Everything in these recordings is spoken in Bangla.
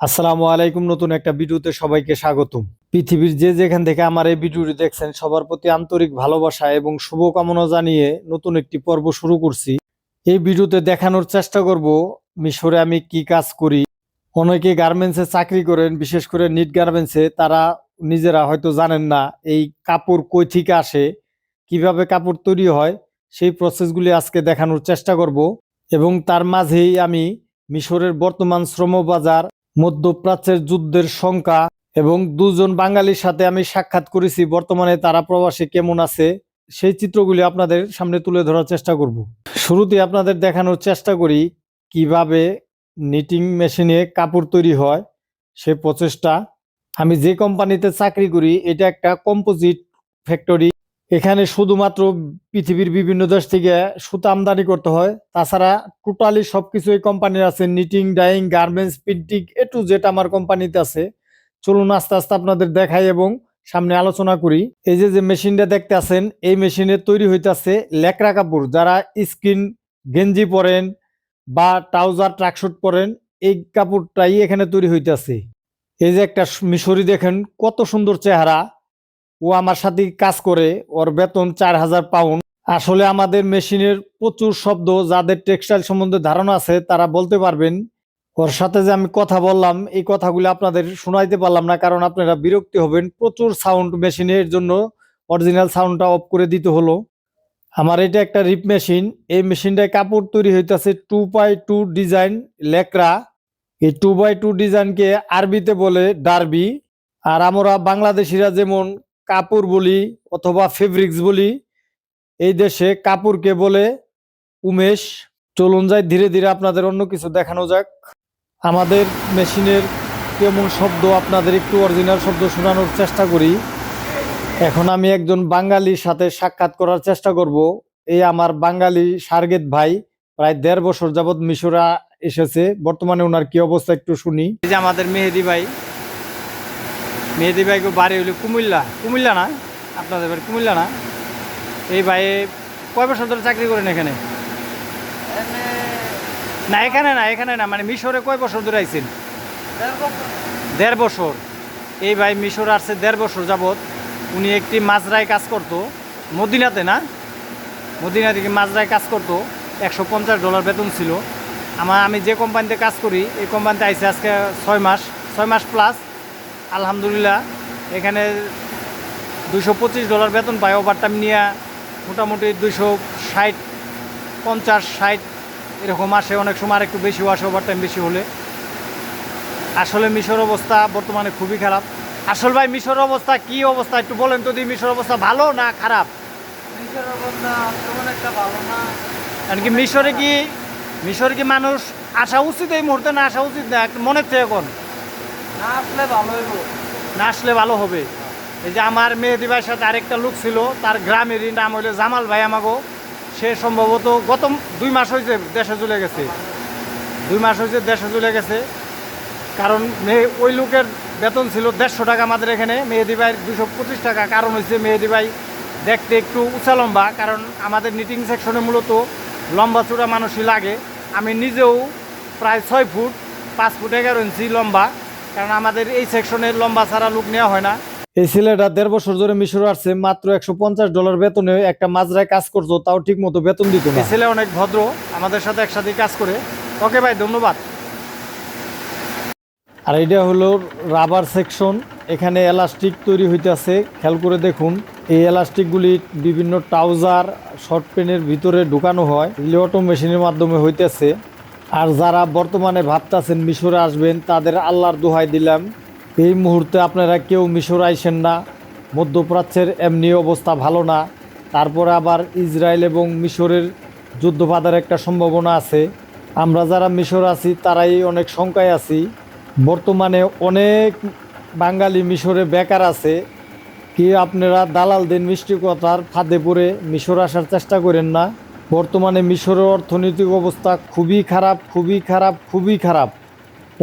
আসসালামু আলাইকুম। নতুন একটা ভিডিওতে সবাইকে স্বাগতম। পৃথিবীর যে যেখান থেকে আমার এই ভিডিওটি দেখছেন, সবার প্রতি আন্তরিক ভালোবাসা এবং শুভকামনা জানিয়ে নতুন একটি পর্ব শুরু করছি। এই ভিডিওতে দেখানোর চেষ্টা করব, মিশরে আমি কি কাজ করি। অনেকে গার্মেন্টসে চাকরি করেন, বিশেষ করে নিট গার্মেন্টসে, তারা নিজেরা হয়তো জানেন না এই কাপড় কই থেকে আসে, কীভাবে কাপড় তৈরি হয়, সেই প্রসেসগুলি আজকে দেখানোর চেষ্টা করব। এবং তার মাঝেই আমি মিশরের বর্তমান শ্রমবাজার মধ্যপ্রাচ্যের যুদ্ধের সংখ্যা এবং দুজন বাঙালির সাথে আমি সাক্ষাৎ করেছি। বর্তমানে তারা প্রবাসে কেমন আছে, সেই চিত্রগুলি আপনাদের সামনে তুলে ধরার চেষ্টা করব। শুরুতে আপনাদের দেখানোর চেষ্টা করি কীভাবে নিটিং মেশিনে কাপড় তৈরি হয়, সে প্রচেষ্টা। আমি যে কোম্পানিতে চাকরি করি, এটা একটা কম্পোজিট ফ্যাক্টরি এখানে শুধুমাত্র পৃথিবীর বিভিন্ন দেশ থেকে সুতা আমদানি করতে হয়। তাছাড়া টোটালি সবকিছু এই কোম্পানির আছে knitting dyeing garments printing A to Z আমার কোম্পানিতে আছে। চলুন আস্তে আস্তে আপনাদের দেখাই এবং সামনে আলোচনা করি। এই যে যে মেশিনটা দেখতে আছেন, এই মেশিনে তৈরি হইতাছে লেকড়া কাপড়। যারা স্কিন গেঞ্জি পরেন বা ট্রাউজার ট্রাকশুট পরেন, এই কাপড়টাই এখানে তৈরি হইতাছে। এই যে একটা মিশরি দেখেন, কত সুন্দর চেহারা। ও আমার সাথে কাজ করে, ওর বেতন চার হাজার পাউন্ড। আসলে আমাদের মেশিনের প্রচুর শব্দ, যাদের টেক্সটাইল সম্বন্ধে ধারণা আছে, তারা বলতে পারবেন। ওর সাথে যে আমি কথা বললাম, এই কথাগুলো আপনাদের শোনাইতে পারলাম না, কারণ আপনারা বিরক্তি হবেন। প্রচুর সাউন্ড মেশিনের জন্য অরিজিনাল সাউন্ডটা অফ করে দিতে হলো। আমার এটা একটা রিপ মেশিন এই মেশিনটায় কাপড় তৈরি হইতেছে টু বাই টু ডিজাইন লেকরা। এই টু বাই টু ডিজাইনকে আরবিতে বলে ডারবি আর আমরা বাংলাদেশিরা যেমন কাপড় বলি অথবা ফেব্রিক্স বলি, এই দেশে কাপড়কে বলে উমেশ। চলুন যাই, ধীরে ধীরে আপনাদের অন্য কিছু দেখানো যাক। আমাদের মেশিনের কেমন শব্দ, আপনাদের একটু অরিজিনাল শব্দ শোনানোর চেষ্টা করি। এখন আমি একজন বাঙালির সাথে সাক্ষাৎ করার চেষ্টা করব। এই আমার বাঙালি সার্গেত ভাই, প্রায় দেড় বছর যাবৎ মিশরা এসেছে। বর্তমানে ওনার কি অবস্থা একটু শুনি। যে আমাদের মেহেদি ভাই মেহেদি ভাইকে বাড়ি হইল কুমিল্লা। কুমিল্লা না? আপনাদের বাড়ি কুমিল্লা না? এই ভাই কয় বছর ধরে চাকরি করেন এখানে? না এখানে না এখানে না মানে মিশরে কয় বছর ধরে আইছেন? দেড় বছর। এই ভাই মিশর আসছে দেড় বছর যাবৎ। উনি একটি মাজরায় কাজ করত। মদিনাতে না? মদিনা থেকে মাজরায় কাজ করত। একশো পঞ্চাশ ডলার বেতন ছিল। আমার আমি যে কোম্পানিতে কাজ করি এই কোম্পানিতে আইসে আজকে ছয় মাস। ছয় মাস প্লাস আলহামদুলিল্লাহ এখানে দুশো পঁচিশ ডলার বেতন পাই। ওভারটাইম নিয়ে মোটামুটি দুশো ষাট পঞ্চাশ ষাট এরকম আসে। অনেক সময় আর একটু বেশিও আসে ওভারটাইম বেশি হলে। আসলে মিশর অবস্থা বর্তমানে খুবই খারাপ। আসল ভাই মিশর অবস্থা কি অবস্থা? একটু বলেন তো মিশর অবস্থা ভালো না খারাপ? অবস্থা তেমন একটা ভালো না। কারণ কি মিশরে কি মিশরে কি মানুষ আসা উচিত এই মুহূর্তে না আসা উচিত? না একটু মনের থেকে এখন। না আসলে ভালো ভালো হবে। এই যে আমার মেহেদি ভাইয়ের সাথে আরেকটা লোক ছিল, তার গ্রামেরই নাম হইল জামাল ভাই আমাগো। সে সম্ভবত গত দুই মাস হয়েছে দেশে চলে গেছে। দুই মাস হয়েছে দেশে চলে গেছে। কারণ মে- ওই লোকের বেতন ছিল দেড়শো টাকা আমাদের এখানে। মেহেদি ভাইয়ের দুশো পঁচিশ টাকা কারণ হচ্ছে মেহেদি ভাই দেখতে একটু উঁচা লম্বা। কারণ আমাদের নিটিং সেকশনে মূলত লম্বা চূড়া মানুষই লাগে। আমি নিজেও প্রায় ছয় ফুট, পাঁচ ফুট এগারো ইঞ্চি লম্বা। কারণ আমাদের এই সেকশনের লম্বা ছাড়া লোক নেওয়া হয় না। এই ছেলেটা দেড় বছর ধরে মিশর আসছে মাত্র একশো পঞ্চাশ ডলার বেতনে একটা মাজরায় কাজ করতো তাও ঠিক মতো বেতন দিত না। ছেলে অনেক ভদ্র আমাদের সাথে একসাথে কাজ করে। ওকে ভাই ধন্যবাদ। আর এটা হলো রাবার সেকশন এখানে এলাস্টিক তৈরি হইতেছে খেয়াল করে দেখুন। এই এলাস্টিকগুলি বিভিন্ন ট্রাউজার শর্ট পেনের ভিতরে ঢুকানো হয় লিওটো মেশিনের মাধ্যমে হইতেছে। আর যারা বর্তমানে ভাবতেছেন মিশরে আসবেন, তাদের আল্লাহর দোহাই দিলাম। এই মুহূর্তে আপনারা কেউ মিশর আইসেন না। মধ্যপ্রাচ্যের এমনি অবস্থা ভালো না। তারপরে আবার ইসরায়েল এবং মিশরের যুদ্ধ বাঁধার একটা সম্ভাবনা আছে। আমরা যারা মিশর আছি, তারাই অনেক শঙ্কায় আছি। বর্তমানে অনেক বাঙালি মিশরে বেকার আছে। কি আপনারা দালাল দেন মিষ্টি কথার ফাঁদে পড়ে মিশর আসার চেষ্টা করেন না? বর্তমানে মিশরের অর্থনৈতিক অবস্থা খুবই খারাপ খুবই খারাপ খুবই খারাপ।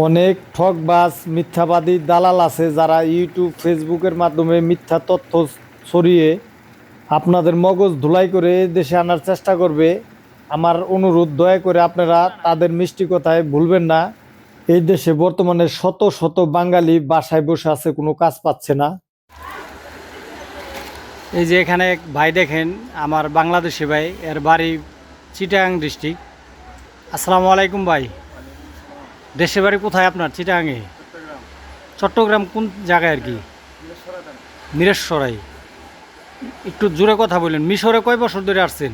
অনেক ঠকবাজ মিথ্যাবাদী দালাল আছে যারা ইউটিউব, ফেসবুকের মাধ্যমে মিথ্যা তথ্য ছড়িয়ে আপনাদের মগজ ধুলাই করে দেশে আনার চেষ্টা করবে। আমার অনুরোধ, দয়া করে আপনারা তাদের মিষ্টি কথায় ভুলবেন না। এই দেশে বর্তমানে শত শত বাঙালি বাসায় বসে আছে, কোনো কাজ পাচ্ছে না। এই যে এখানে এক ভাই দেখেন আমার বাংলাদেশি ভাই এর বাড়ি চিটাগাং ডিস্ট্রিক্ট। আসসালামু আলাইকুম ভাই। দেশের বাড়ি কোথায় আপনার? চিটাগাংয়ে চট্টগ্রাম কোন জায়গায় আর কি? মিরেশ্বরাই। একটু জোরে কথা বললেন মিশরে কয় বছর ধরে আসছেন।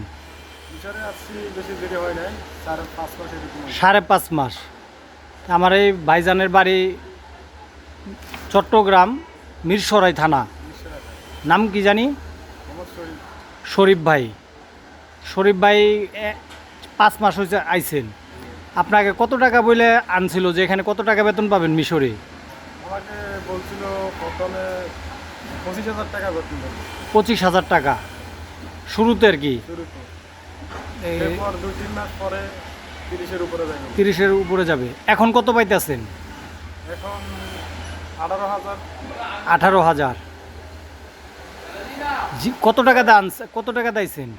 সাড়ে পাঁচ মাস আমার এই ভাইজানের বাড়ি চট্টগ্রাম মিরসরাই থানা। নাম কি জানি? শরীফ ভাই। শরীফ ভাই পাঁচ মাস হয়েছে আইছেন। আপনাকে কত টাকা বলে আনছিল? যে এখানে কত টাকা বেতন পাবেন মিশরে? আমাকে বলছিল প্রথমে পঁচিশ হাজার টাকা বেতন পঁচিশ হাজার টাকা। শুরুতে আর কি? দুই তিন মাস পরে তিরিশের উপরে যাবে। তিরিশের উপরে যাবে। এখন কত পাইতেছেন? এখন আঠারো হাজার। আঠারো হাজার। জি কত টাকা দান কত টাকা দিয়েছেন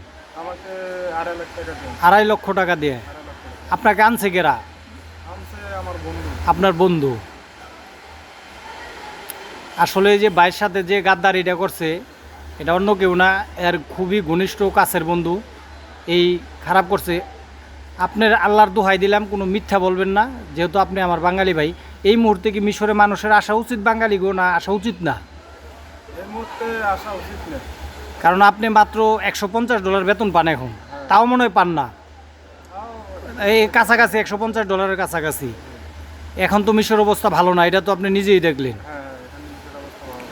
আমাকে আড়াই লাখ টাকা আড়াই লক্ষ টাকা দিয়ে? আপনাকে আনছে গেরা আপনার বন্ধু। আসলে যে ভাইয়ের সাথে যে গাদ্দারিটা করছে এটা অন্য কেউ না এর খুবই ঘনিষ্ঠ কাছের বন্ধু। এই খারাপ করছে। আপনার আল্লাহর দোহাই দিলাম কোনো মিথ্যা বলবেন না যেহেতু আপনি আমার বাঙালি ভাই। এই মুহূর্তে কি মিশরে মানুষের আসা উচিত বাঙালি গো না আসা উচিত না? এই মুহূর্তে আসা উচিত না। কারণ আপনি মাত্র একশো পঞ্চাশ ডলার বেতন পান এখন। তাও মনে হয় পান না। এই কাছাকাছি একশো পঞ্চাশ ডলারের কাছাকাছি। এখন তো মিশর অবস্থা ভালো না এটা তো আপনি নিজেই দেখলেন।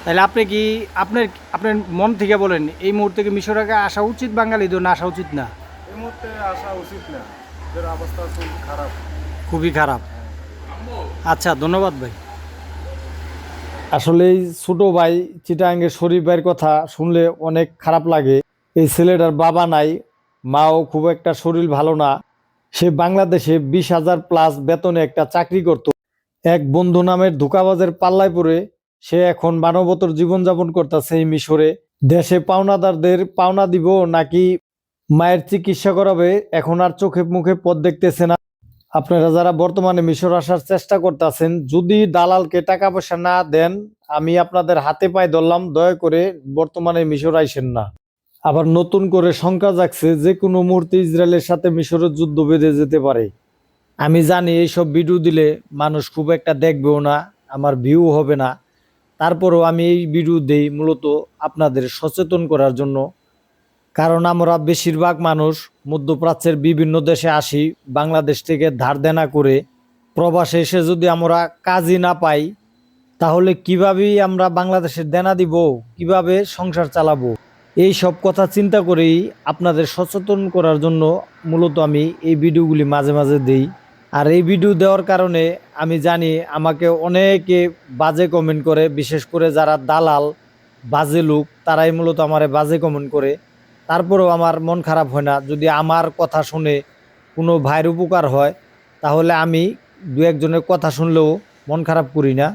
তাহলে আপনি কি আপনার আপনার মন থেকে বলেন এই মুহূর্তে কি মিশরে আসা উচিত বাঙালিদের না আসা উচিত না? এই মুহূর্তে আসা উচিত না। অবস্থা খুব খারাপ। খুবই খারাপ। আচ্ছা ধন্যবাদ ভাই। আসলে এই ছোট ভাই চিটাঙ্গের শরীফ ভাইয়ের কথা শুনলে অনেক খারাপ লাগে। এই ছেলেটার বাবা নাই, মাও খুব একটা শরীর ভালো না। সে বাংলাদেশে বিশ হাজার প্লাস বেতনে একটা চাকরি করত। এক বন্ধু নামের ধোকাবাজের পাল্লায় পড়ে সে এখন মানবতর জীবনযাপন করতেছে এই মিশরে। দেশে পাওনাদারদের পাওনা দিব নাকি মায়ের চিকিৎসা করাবে এখন আর চোখে মুখে পথ দেখতেছে না। আপনারা যারা বর্তমানে মিশর আসার চেষ্টা করতেছেন, যদি দালালকে টাকা পয়সা না দেন, আমি আপনাদের হাতে পায়ে ধরলাম, দয়া করে বর্তমানে মিশর আইসেন না। আবার নতুন করে শঙ্কা জাগছে, যে কোনো মুহূর্তে ইসরায়েলের সাথে মিশরের যুদ্ধ বেঁধে যেতে পারে। আমি জানি এইসব ভিডিও দিলে মানুষ খুব একটা দেখবেও না, আমার ভিউ হবে না। তারপরেও আমি এই ভিডিও দেই মূলত আপনাদের সচেতন করার জন্য। কারণ আমরা বেশিরভাগ মানুষ মধ্যপ্রাচ্যের বিভিন্ন দেশে আসি, বাংলাদেশ থেকে ধার দেনা করে প্রবাসে এসে যদি আমরা কাজই না পাই, তাহলে কিভাবেই আমরা বাংলাদেশের দেনা দিব? কীভাবে সংসার চালাবো? এই সব কথা চিন্তা করেই আপনাদের সচেতন করার জন্য মূলত আমি এই ভিডিওগুলি মাঝে মাঝে দিই। আর এই ভিডিও দেওয়ার কারণে আমি জানি আমাকে অনেকে বাজে কমেন্ট করে, বিশেষ করে যারা দালাল, বাজে লোক, তারাই মূলত আমারে বাজে কমেন্ট করে। তারপরেও আমার মন খারাপ হয় না। যদি আমার কথা শুনে কোনো ভাইয়ের উপকার হয়, তাহলে আমি দু একজনের কথা শুনলেও মন খারাপ করি না।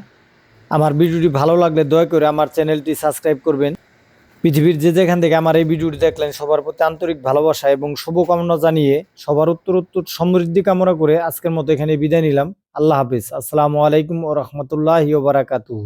আমার ভিডিওটি ভালো লাগলে দয়া করে আমার চ্যানেলটি সাবস্ক্রাইব করবেন। পৃথিবীর যে যেখান থেকে আমার এই ভিডিওটি দেখলেন, সবার প্রতি আন্তরিক ভালোবাসা এবং শুভকামনা জানিয়ে সবার উত্তর উত্তর সমৃদ্ধি কামনা করে আজকের মতো এখানে বিদায় নিলাম। আল্লাহ হাফিজ। আসসালামু আলাইকুম ও রহমতুল্লাহি বারাকাতুহু।